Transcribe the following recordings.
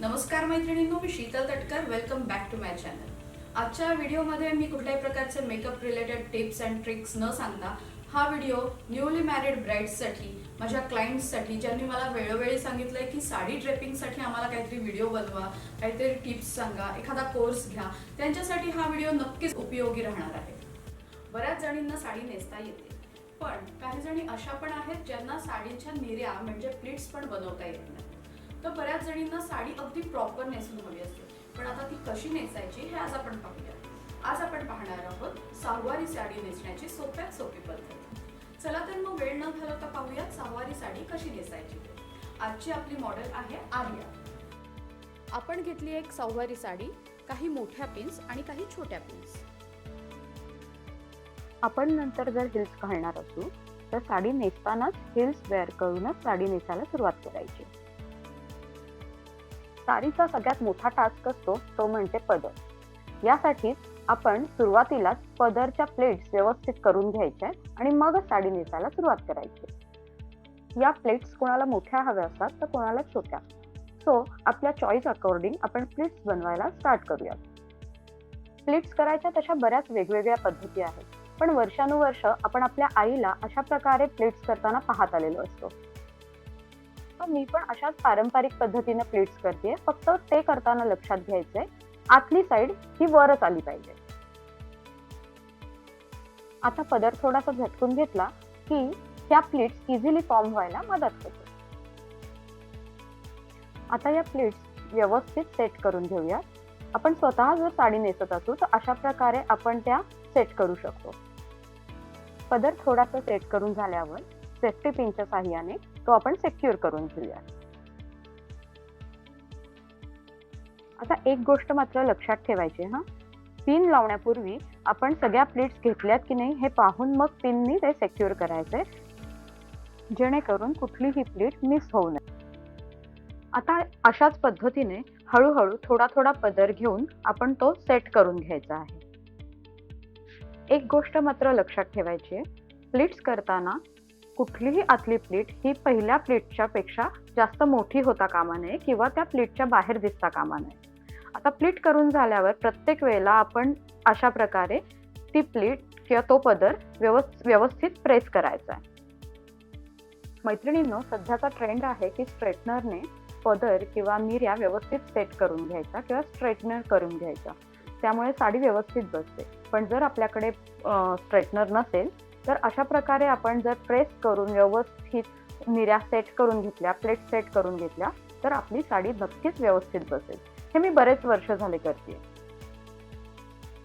नमस्कार मैत्रिणींनो मी Sheetal Tatkar. Welcome back to my channel आजच्या व्हिडिओमध्ये मी कुठल्याही प्रकारचे makeup related tips and tricks न सांगता हा व्हिडिओ न्यूली मॅरिड ब्राईड्ससाठी माझ्या क्लायंट्ससाठी ज्यांनी मला वेळोवेळी सांगितलंय की साडी ड्रेपिंगसाठी आम्हाला काहीतरी व्हिडिओ बनवा काहीतरी टिप्स सांगा एखादा कोर्स घ्या त्यांच्यासाठी हा व्हिडिओ नक्कीच उपयोगी राहणार आहे. बऱ्याच जणींना साडी नेसता येते पण काही जणी अशा पण आहेत ज्यांना साडीच्या निर्या म्हणजे प्लीट्स पण बनवता येत नाही तर बऱ्याच जणींना साडी अगदी प्रॉपर नेसून हवी असते. पण आता ती कशी नेसायची हे आज आपण पाहूया. आज आपण पाहणार आहोत सहावारी साडी नेसण्याची सोप्यात सोपी पद्धत. चला तर मग वेळ न घालवता पाहूया सहावारी साडी कशी नेसायची. आजची आपली मॉडेल आहे आर्या. आपण घेतली एक सहावारी साडी काही मोठ्या पिन्स आणि काही छोट्या पिन्स आपण नंतर जर हिल्स घालणार असू तर साडी नेसतानाच हिल्स वेअर करूनच साडी नेसायला सुरुवात करायची. सारीचा सगळ्यात मोठा टास्क असतो तो म्हणजे पदर. यासाठी आपण सुरुवातीलाच पदरच्या प्लेट्स व्यवस्थित करून घ्यायच्या आणि मगच साडी नेसायला सुरुवात करायची. या प्लेट्स कोणाला मोठ्या हव्या असतात तर कोणाला छोट्या. सो आपल्या चॉईस अकॉर्डिंग आपण प्लेट्स बनवायला स्टार्ट करूया प्लेट्स करायच्या तशा बऱ्याच वेगवेगळ्या पद्धती आहेत. पण वर्षानुवर्ष आपण आपल्या आईला अशा प्रकारे प्लेट्स करताना पाहत आलेलो असतो. तर मी पण अशाच पारंपरिक पद्धतीने प्लेट्स करते फक्त ते करताना लक्षात घ्यायचंय. आतली साईड ही वरच आली पाहिजे. आता पदर थोडासा झटकून घेतला की त्या प्लेट्स इझिली फॉर्म व्हायला मदत होते. आता या प्लेट्स व्यवस्थित सेट करून घेऊया आपण स्वतः जर साडी नेसत असू तर अशा प्रकारे आपण त्या सेट करू शकतो. पदर थोडासा सेट करून झाल्यावर सेफ्टी पिनच्या साह्याने तो आपण सेक्युअर करून घेऊया. आता एक गोष्ट मात्र लक्षात ठेवायची हा. पिन लावण्यापूर्वी आपण सगळ्या प्लेट्स घेतल्यात की नाही हे पाहून मग पिननी ते सेक्युअर करायचे. जेणेकरून कुठलीही प्लेट मिस होऊ नये. आता अशाच पद्धतीने हळूहळू थोडा थोडा पदर घेऊन आपण तो सेट करून घ्यायचा आहे. एक गोष्ट मात्र लक्षात ठेवायची आहे. प्लेट्स करताना कुठलीही आतली प्लेट ही पहिल्या प्लेटच्या पेक्षा जास्त मोठी होता कामा नये किंवा त्या प्लेटच्या बाहेर दिसता कामा नये. आता प्लीट करून झाल्यावर प्रत्येक वेळेला आपण अशा प्रकारे ती प्लेट किंवा तो पदर व्यवस्थ व्यवस्थित प्रेस करायचा आहे. मैत्रिणींनो सध्याचा ट्रेंड आहे की स्ट्रेटनरने पदर किंवा मिर्या व्यवस्थित सेट करून घ्यायचा किंवा स्ट्रेटनर करून घ्यायचा. त्यामुळे साडी व्यवस्थित बसते. पण जर आपल्याकडे स्ट्रेटनर नसेल तर अशा प्रकारे आपण जर प्रेस करून व्यवस्थित निर्या सेट करून घेतल्या प्लेट सेट करून घेतल्या तर आपली साडी नक्कीच व्यवस्थित बसेल. हे मी बरेच वर्ष झाले करते.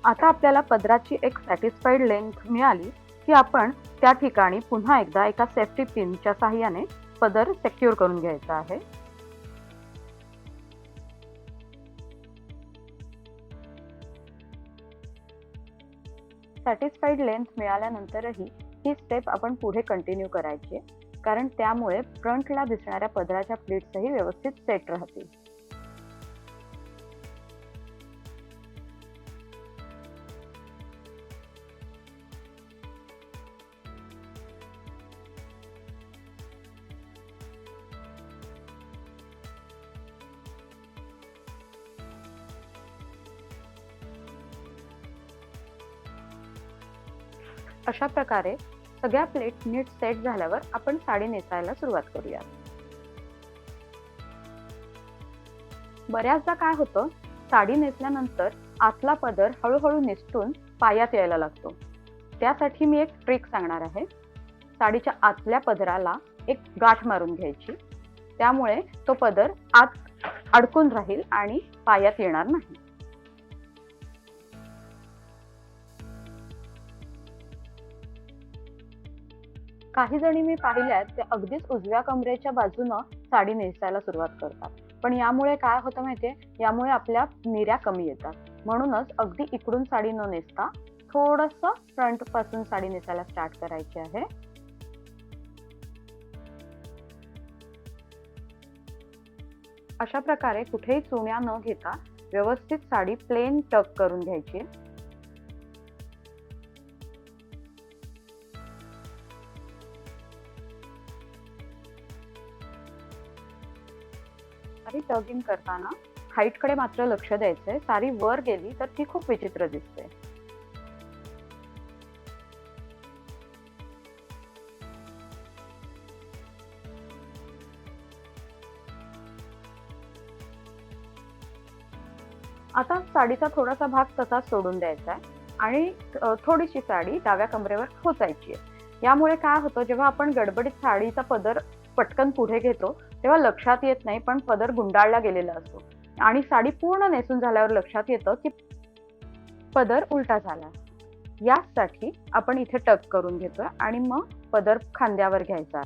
आता आपल्याला पदराची एक सॅटिस्फाईड लेंथ मिळाली की आपण त्या ठिकाणी पुन्हा एकदा एका सेफ्टी पिनच्या साह्याने पदर सेक्युअर करून घ्यायचा आहे. सॅटिस्फाईड लेंथ मिळाल्यानंतरही ही स्टेप आपण पुढे कंटिन्यू करायची आहे. कारण त्यामुळे फ्रंटला दिसणाऱ्या पदराच्या प्लेट्सही व्यवस्थित सेट राहतील अशा प्रकारे सगळ्या प्लेट नीट सेट झाल्यावर आपण साडी नेसायला सुरुवात करूया बऱ्याचदा काय होतं साडी नेसल्यानंतर आतला पदर हळूहळू निसटून पायात यायला लागतो. त्यासाठी मी एक ट्रिक सांगणार आहे. साडीच्या आतल्या पदराला एक गाठ मारून घ्यायची. त्यामुळे तो पदर आत अडकून राहील आणि पायात येणार नाही. काही जणी मी पाहिल्यात ते अगदीच उजव्या कमरेच्या बाजूनं साडी नेसायला सुरुवात करतात. पण यामुळे काय होतं माहितीये? यामुळे आपल्या निर्या कमी येतात. म्हणूनच अगदी इकडून साडी न नेसता थोडस फ्रंटपासून साडी नेसायला स्टार्ट करायची आहे. अशा प्रकारे कुठेही चुण्या न घेता व्यवस्थित साडी प्लेन टक करून घ्यायची. टगिंग करताना हाईटकडे मात्र लक्ष द्यायचंय. साडी वर गेली तर ती खूप विचित्र दिसते. आता साडीचा थोडासा भाग तसाच सोडून द्यायचा आहे. आणि थोडीशी साडी डाव्या कमरेवर खोचायची आहे. यामुळे काय होतं जेव्हा आपण गडबडीत साडीचा पदर पटकन पुढे घेतो तेव्हा लक्षात येत नाही पण पदर गुंडाळला गेलेला असतो. आणि साडी पूर्ण नेसून झाल्यावर लक्षात येतं की पदर उलटा झाला. यासाठी आपण इथे टक करून घेतोय आणि मग पदर खांद्यावर घ्यायचा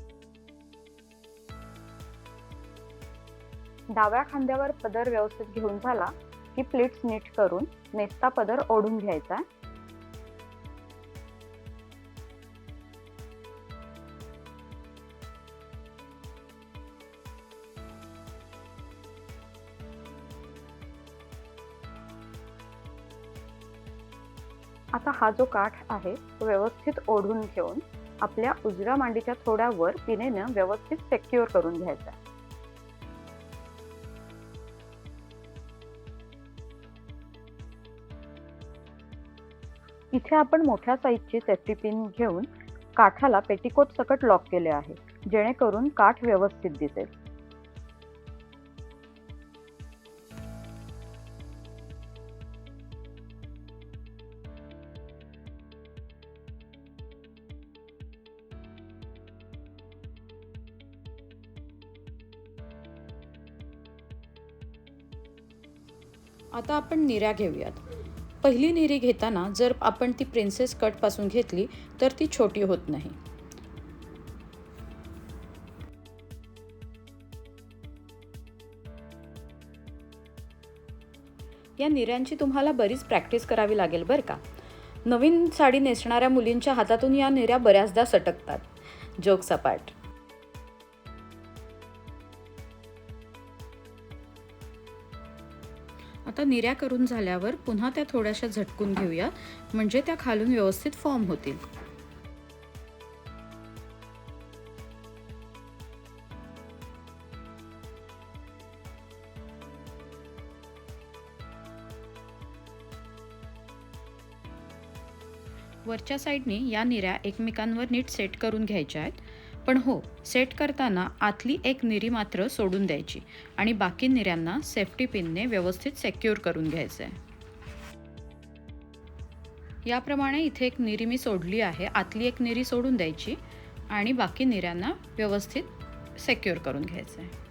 डाव्या खांद्यावर पदर व्यवस्थित घेऊन झाला की प्लेट्स नीट करून नेसता पदर ओढून घ्यायचा आता हा जो काठ आहे तो व्यवस्थित ओढून घेऊन आपल्या उजव्या मांडीच्या थोड्या वर पिनेनं व्यवस्थित सेक्युअर करून घ्यायचा इथे आपण मोठ्या साईजची सेफ्टी पिन घेऊन काठाला पेटीकोट सकट लॉक केले आहे जेणेकरून काठ व्यवस्थित दिसेल. आता आपण निऱ्या घेऊयात. पहिली निरी घेताना जर आपण ती प्रिन्सेस कटपासून घेतली तर ती छोटी होत नाही. या निऱ्यांची तुम्हाला बरीच प्रॅक्टिस करावी लागेल बरं का. नवीन साडी नेसणाऱ्या मुलींच्या हातातून या निऱ्या बऱ्याचदा सटकतात. जोक सपाट आता निऱ्या करून झाल्यावर पुन्हा त्या थोड्याशा झटकून घेऊया. म्हणजे त्या खालून व्यवस्थित फॉर्म होतील. वरच्या साईडने या निऱ्या एकमेकांवर नीट सेट करून घ्यायच्या आहेत. पण हो सेट करताना आतली एक निरी मात्र सोडून द्यायची आणि बाकी निऱ्यांना सेफ्टी पिनने व्यवस्थित सेक्युअर करून घ्यायचं आहे याप्रमाणे इथे एक निरी मी सोडली आहे आतली एक निरी सोडून द्यायची आणि बाकी निऱ्यांना व्यवस्थित सेक्युअर करून घ्यायचं आहे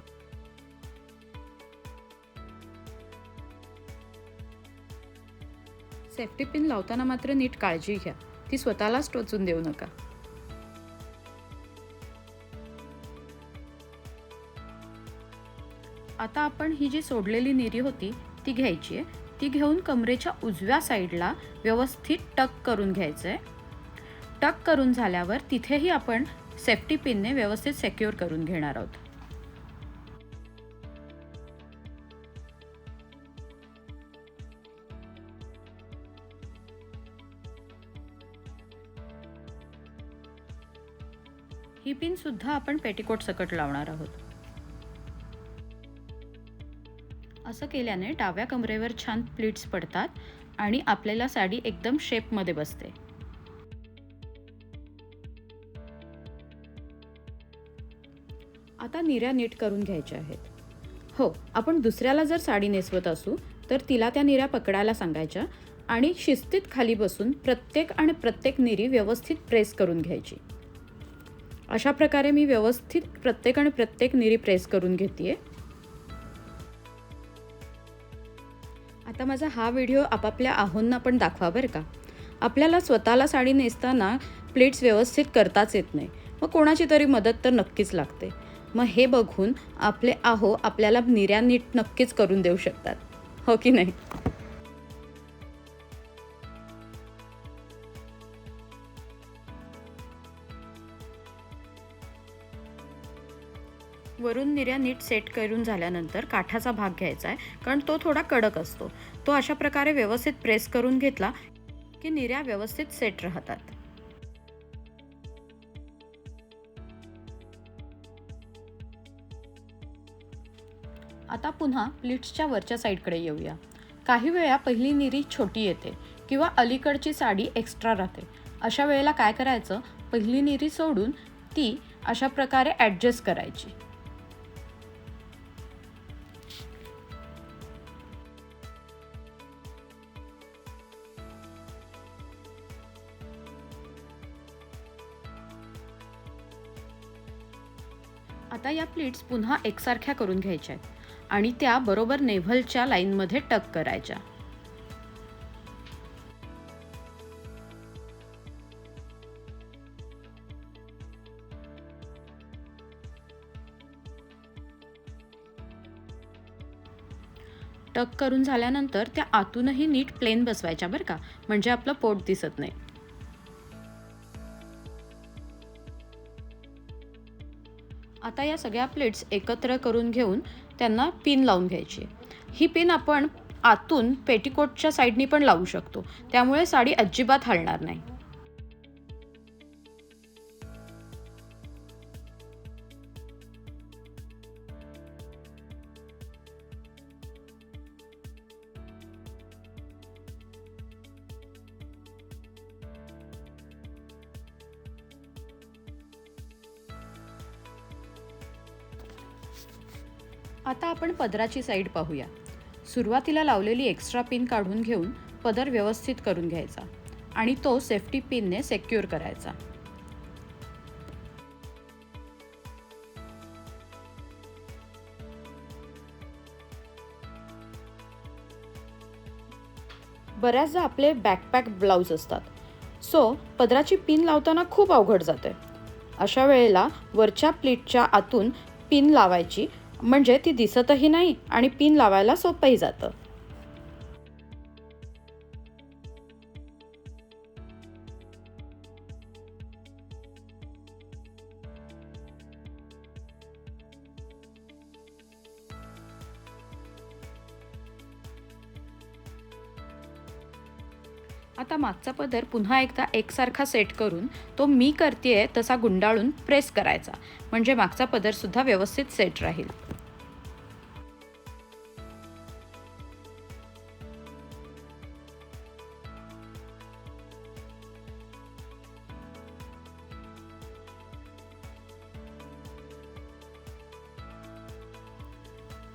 सेफ्टी पिन लावताना मात्र नीट काळजी घ्या. ती स्वतःलाच टोचून देऊ नका. आता आपण ही जी सोडलेली निरी होती ती घ्यायची आहे. ती घेऊन कमरेच्या उजव्या साईडला व्यवस्थित टक करून घ्यायचं आहे टक करून झाल्यावर तिथेही आपण सेफ्टी पिनने व्यवस्थित सेक्युअर करून घेणार आहोत. ही पिन सुद्धा आपण पेटिकोट सकट लावणार आहोत. असं केल्याने डाव्या कमरेवर छान प्लीट्स पडतात आणि आपल्याला साडी एकदम शेपमध्ये बसते. आता निऱ्या नीट करून घ्यायच्या आहेत. हो आपण दुसऱ्याला जर साडी नेसवत असू तर तिला त्या निऱ्या पकडायला सांगायच्या आणि शिस्तीत खाली बसून प्रत्येक आणि प्रत्येक निरी व्यवस्थित प्रेस करून घ्यायची. अशा प्रकारे मी व्यवस्थित प्रत्येक आणि प्रत्येक निरी प्रेस करून घेते आता माझा हा व्हिडिओ आपापल्या आहोंना पण दाखवा बरं का. आपल्याला स्वतःला साडी नेसताना प्लेट्स व्यवस्थित करताच येत नाही. मग कोणाची तरी मदत तर नक्कीच लागते. मग हे बघून आपले आहो आपल्याला निर्यानीट नक्कीच करून देऊ शकतात. हो की नाही? वरून निर्या नीट सेट करून झाल्यानंतर काठाचा भाग घ्यायचा आहे कारण तो थोडा कडक असतो. तो अशा प्रकारे व्यवस्थित प्रेस करून घेतला की निर्या व्यवस्थित सेट राहतात. आता पुन्हा प्लिट्सच्या वरच्या साईडकडे येऊया. काही वेळा पहिली निरी छोटी येते किंवा अलीकडची साडी एक्स्ट्रा राहते. अशा वेळेला काय करायचं? पहिली निरी सोडून ती अशा प्रकारे ॲडजस्ट करायची. आता या प्लीट्स पुन्हा एकसारख्या करून घ्यायच्या आहेत आणि त्या बरोबर नेव्हलच्या लाईनमध्ये टक करायच्या. टक करून झाल्यानंतर त्या आतूनही नीट प्लेन बसवायच्या बरं का म्हणजे आपलं पोट दिसत नाही. आता या सगळ्या प्लेट्स एकत्र करून घेऊन त्यांना पिन लावून घ्यायची. ही पिन आपण आतून पेटीकोटच्या साईडनी पण लावू शकतो. त्यामुळे साडी अजिबात हलणार नाही. आता आपण पदराची साईड पाहूया. सुरुवातीला लावलेली एक्स्ट्रा पिन काढून घेऊन पदर व्यवस्थित करून घ्यायचा आणि तो सेफ्टी पिनने सेक्युअर करायचा. बऱ्याचदा आपले बॅकपॅक ब्लाऊज असतात. सो पदराची पिन लावताना खूप अवघड जाते अशा वेळेला वरच्या प्लेटच्या आतून पिन लावायची म्हणजे ती दिसतही नाही आणि पिन लावायला सोपंही जातं. आता मागचा पदर पुन्हा एकदा एकसारखा सेट करून तो मी करतेय तसा गुंडाळून प्रेस करायचा. म्हणजे मागचा पदरसुद्धा व्यवस्थित सेट राहील.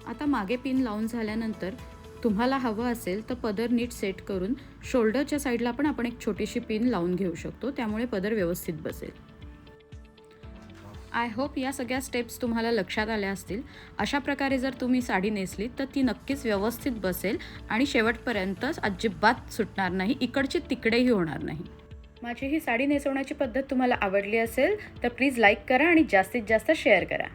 आता मागे पिन लावून झाल्यानंतर तुम्हाला हवं असेल तर पदर नीट सेट करून शोल्डरच्या साईडला पण आपण एक छोटीशी पिन लावून घेऊ शकतो. त्यामुळे पदर व्यवस्थित बसेल. आय होप या सगळ्या स्टेप्स तुम्हाला लक्षात आल्या असतील. अशा प्रकारे जर तुम्ही साडी नेसली तर ती नक्कीच व्यवस्थित बसेल आणि शेवटपर्यंत अजिबात सुटणार नाही. इकडची तिकडेही होणार नाही. माझी ही साडी नेसवण्याची पद्धत तुम्हाला आवडली असेल तर प्लीज लाईक करा आणि जास्तीत जास्त शेअर करा.